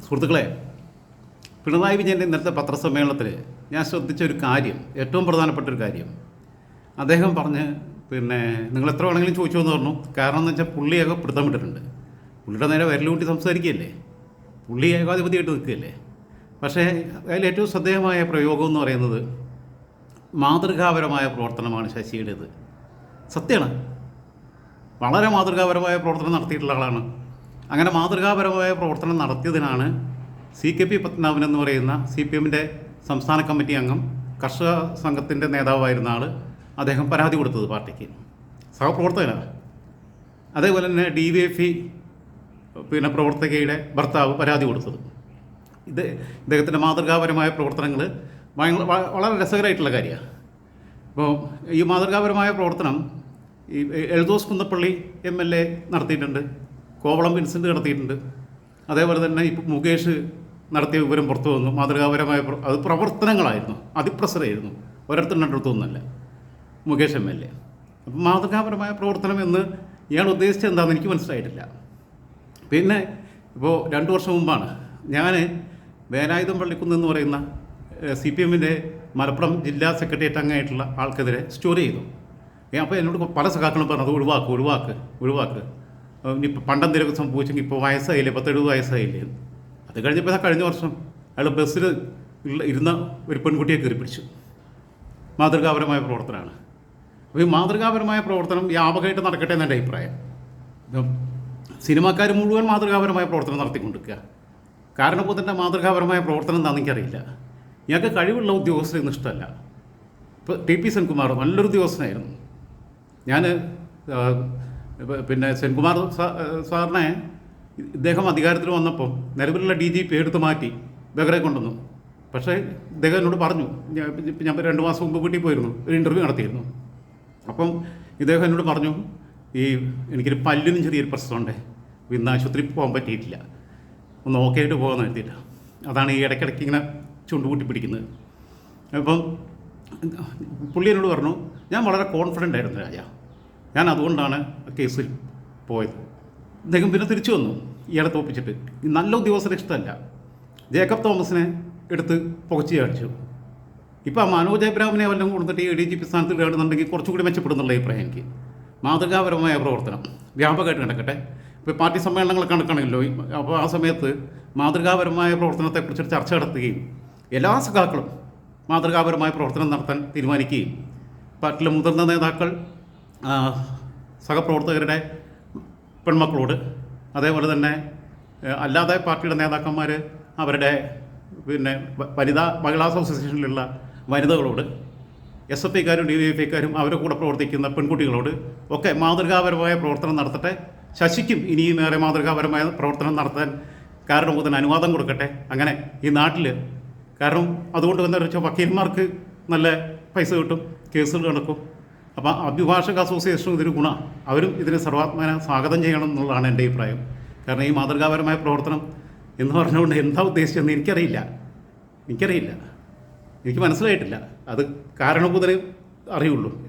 സുഹൃത്തുക്കളെ പിണറായി വിജയന്റെ ഇന്നത്തെ പത്രസമ്മേളനത്തിൽ ഞാൻ ശ്രദ്ധിച്ച ഒരു കാര്യം ഏറ്റവും പ്രധാനപ്പെട്ട ഒരു കാര്യം. അദ്ദേഹം പറഞ്ഞ് പിന്നെ നിങ്ങൾ എത്ര വേണമെങ്കിലും ചോദിച്ചു എന്ന് പറഞ്ഞു. കാരണം എന്ന് വെച്ചാൽ പുള്ളിയൊക്കെ പിടുത്തം വിട്ടിട്ടുണ്ട് പുള്ളിയുടെ നേരെ വിരലുകൂട്ടി സംസാരിക്കുകയല്ലേ? പുള്ളി ഏകാധിപതിയായിട്ട് നിൽക്കുകയല്ലേ? പക്ഷേ അതിൽ ഏറ്റവും ശ്രദ്ധേയമായ പ്രയോഗം എന്ന് പറയുന്നത് മാതൃകാപരമായ പ്രവർത്തനമാണ് ശശിയുടേത്. സത്യമാണ്. വളരെ മാതൃകാപരമായ പ്രവർത്തനം നടത്തിയിട്ടുള്ള ആളാണ്. അങ്ങനെ മാതൃകാപരമായ പ്രവർത്തനം നടത്തിയതിനാണ് സി കെ പി പത്മനാഭൻ എന്ന് പറയുന്ന സി പി എമ്മിന്റെ സംസ്ഥാന കമ്മിറ്റി അംഗം കർഷക സംഘത്തിന്റെ നേതാവായിരുന്ന ആൾ അദ്ദേഹം പരാതി കൊടുത്തത് പാർട്ടിക്ക്. സഹപ്രവർത്തകനാണ്. അതേപോലെ തന്നെ ഡി വി എഫ് ഇ പിന്നെ പ്രവർത്തകയുടെ ഭർത്താവ് പരാതി കൊടുത്തത്. ഇത് ഇദ്ദേഹത്തിന്റെ മാതൃകാപരമായ പ്രവർത്തനങ്ങൾ വളരെ രസകരമായിട്ടുള്ള കാര്യമാണ് ഇപ്പോൾ ഈ മാതൃകാപരമായ പ്രവർത്തനം ഈ Eldhose Kunnappilly M L A നടത്തിയിട്ടുണ്ട്. കോവളം ഇൻസിഡന്റ് നടത്തിയിട്ടുണ്ട്. അതേപോലെ തന്നെ ഇപ്പോൾ മുകേഷ് നടത്തിയ വിവരം പുറത്തു വന്നു. മാതൃകാപരമായ അത് പ്രവർത്തനങ്ങളായിരുന്നു. അതിപ്രസരമായിരുന്നു ഒരിടത്തും രണ്ടിടത്തൊന്നുമല്ല മുകേഷ് എം എൽ എ. അപ്പം മാതൃകാപരമായ പ്രവർത്തനം എന്ന് ഇയാൾ ഉദ്ദേശിച്ചത് എന്താണെന്ന് എനിക്ക് മനസ്സിലായിട്ടില്ല. പിന്നെ ഇപ്പോൾ രണ്ട് വർഷം മുമ്പാണ് ഞാൻ വേലായുധം പള്ളിക്കുന്ന് എന്ന് പറയുന്ന സി പി എമ്മിന്റെ മലപ്പുറം ജില്ലാ സെക്രട്ടേറിയറ്റ് അംഗമായിട്ടുള്ള ആൾക്കെതിരെ സ്റ്റോറി ചെയ്തു. അപ്പോൾ എന്നോട് പല സഖാക്കളും പറഞ്ഞു അത് ഒഴിവാക്ക് ഒഴിവാക്ക് ഒഴിവാക്ക്. ഇനിയിപ്പോൾ പണ്ടെന്തെങ്കിലുമൊക്കെ സംഭവിച്ചെങ്കിൽ ഇപ്പോൾ വയസ്സായില്ലേ? പത്തെഴുപത് വയസ്സായില്ലേ? അത് കഴിഞ്ഞപ്പോൾ കഴിഞ്ഞ വർഷം അയാൾ ബസ്സിൽ ഇരുന്ന ഒരു പെൺകുട്ടിയെ കയറി പിടിച്ചു. മാതൃകാപരമായ പ്രവർത്തനമാണ്. അപ്പോൾ ഈ മാതൃകാപരമായ പ്രവർത്തനം വ്യാപകമായിട്ട് നടക്കട്ടെ എന്നെ അഭിപ്രായം. സിനിമാക്കാർ മുഴുവൻ മാതൃകാപരമായ പ്രവർത്തനം നടത്തിക്കൊണ്ടിരിക്കുക. കാരണം ഇപ്പോൾ തന്നെ മാതൃകാപരമായ പ്രവർത്തനം എന്താണെന്ന് എനിക്കറിയില്ല. ഞങ്ങൾക്ക് കഴിവുള്ള ഉദ്യോഗസ്ഥരൊന്നും ഇഷ്ടമല്ല. ഇപ്പോൾ ടി പി സെൻകുമാർ നല്ലൊരു ഉദ്യോഗസ്ഥനായിരുന്നു. ഞാൻ പിന്നെ സെൻകുമാർ സാറിനെ ഇദ്ദേഹം അധികാരത്തിൽ വന്നപ്പം നിലവിലുള്ള ഡി ജി പി എടുത്ത് മാറ്റി ബഹറെ കൊണ്ടുവന്നു. പക്ഷേ ഇദ്ദേഹം എന്നോട് പറഞ്ഞു ഞാൻ രണ്ട് മാസം മുമ്പ് വീട്ടിൽ പോയിരുന്നു ഒരു ഇന്റർവ്യൂ നടത്തിയിരുന്നു. അപ്പം ഇദ്ദേഹം എന്നോട് പറഞ്ഞു ഈ എനിക്കൊരു പല്ലിനും ചെറിയൊരു പ്രശ്നമുണ്ട് ഇന്ന് ആശുപത്രിയിൽ പോകാൻ പറ്റിയിട്ടില്ല. ഒന്ന് ഓക്കെ ആയിട്ട് പോകാൻ നിർത്തിയില്ല അതാണ് ഈ ഇടയ്ക്കിടയ്ക്ക് ഇങ്ങനെ ചുണ്ടുകൂട്ടി പിടിക്കുന്നത്. അപ്പം പുള്ളി എന്നോട് പറഞ്ഞു ഞാൻ വളരെ കോൺഫിഡന്റ് ആയിരുന്നു രാജ. ഞാൻ അതുകൊണ്ടാണ് കേസിൽ പോയത്. അദ്ദേഹം പിന്നെ തിരിച്ചു വന്നു. ഇയാളെ തോപ്പിച്ചിട്ട് നല്ല ഉദ്യോഗസ്ഥരെ ഇഷ്ടമല്ല ജേക്കബ് തോമസിനെ എടുത്ത് പുകച്ചു കാണിച്ചു. ഇപ്പോൾ ആ മനോജ് അബ്രാമിനെ വല്ലതും കൊടുത്തിട്ട് എ ഡി ജി പി സ്ഥാനത്ത് ഇടുകയാണെന്നുണ്ടെങ്കിൽ കുറച്ചുകൂടി മെച്ചപ്പെടുന്നുള്ള അഭിപ്രായം എനിക്ക്. മാതൃകാപരമായ പ്രവർത്തനം. വ്യാപകമായിട്ട് നടക്കട്ടെ. ഇപ്പോൾ പാർട്ടി സമ്മേളനങ്ങൾ നടക്കണമല്ലോ. അപ്പോൾ ആ സമയത്ത് മാതൃകാപരമായ പ്രവർത്തനത്തെക്കുറിച്ച് ചർച്ച നടത്തുകയും എല്ലാ സഖാക്കളും മാതൃകാപരമായ പ്രവർത്തനം നടത്താൻ തീരുമാനിക്കുകയും. പാർട്ടിയിലെ മുതിർന്ന നേതാക്കൾ സഹപ്രവർത്തകരുടെ പെൺമക്കളോട് അതേപോലെ തന്നെ അല്ലാതെ പാർട്ടിയുടെ നേതാക്കന്മാർ അവരുടെ പിന്നെ വനിതാ മഹിളാ അസോസിയേഷനിലുള്ള വനിതകളോട് എസ് എഫ് ഐക്കാരും ഡി വൈ എഫ് ഐക്കാരും അവരുടെ കൂടെ പ്രവർത്തിക്കുന്ന പെൺകുട്ടികളോട് ഒക്കെ മാതൃകാപരമായ പ്രവർത്തനം നടത്തട്ടെ. ശശിക്കും ഇനിയും ഏറെ മാതൃകാപരമായ പ്രവർത്തനം നടത്താൻ കാരണം കാരണഭൂതന് അനുവാദം കൊടുക്കട്ടെ. അങ്ങനെ ഈ നാട്ടിൽ കാരണം അതുകൊണ്ട് എന്താ വെച്ചാൽ വക്കീൽമാർക്ക് നല്ല പൈസ കിട്ടും കേസുകൾ നടക്കും. അപ്പോൾ അഭിഭാഷക അസോസിയേഷനും ഇതൊരു ഗുണ. അവരും ഇതിനെ സർവാത്മന സ്വാഗതം ചെയ്യണം എന്നുള്ളതാണ് എന്റെ അഭിപ്രായം. കാരണം ഈ മാതൃകാപരമായ പ്രവർത്തനം എന്ന് പറഞ്ഞുകൊണ്ട് എന്താ ഉദ്ദേശിച്ചതെന്ന് എനിക്കറിയില്ല. എനിക്കറിയില്ല. എനിക്ക് മനസ്സിലായിട്ടില്ല. അത് കാരണഭൂതരെ അറിയുള്ളൂ.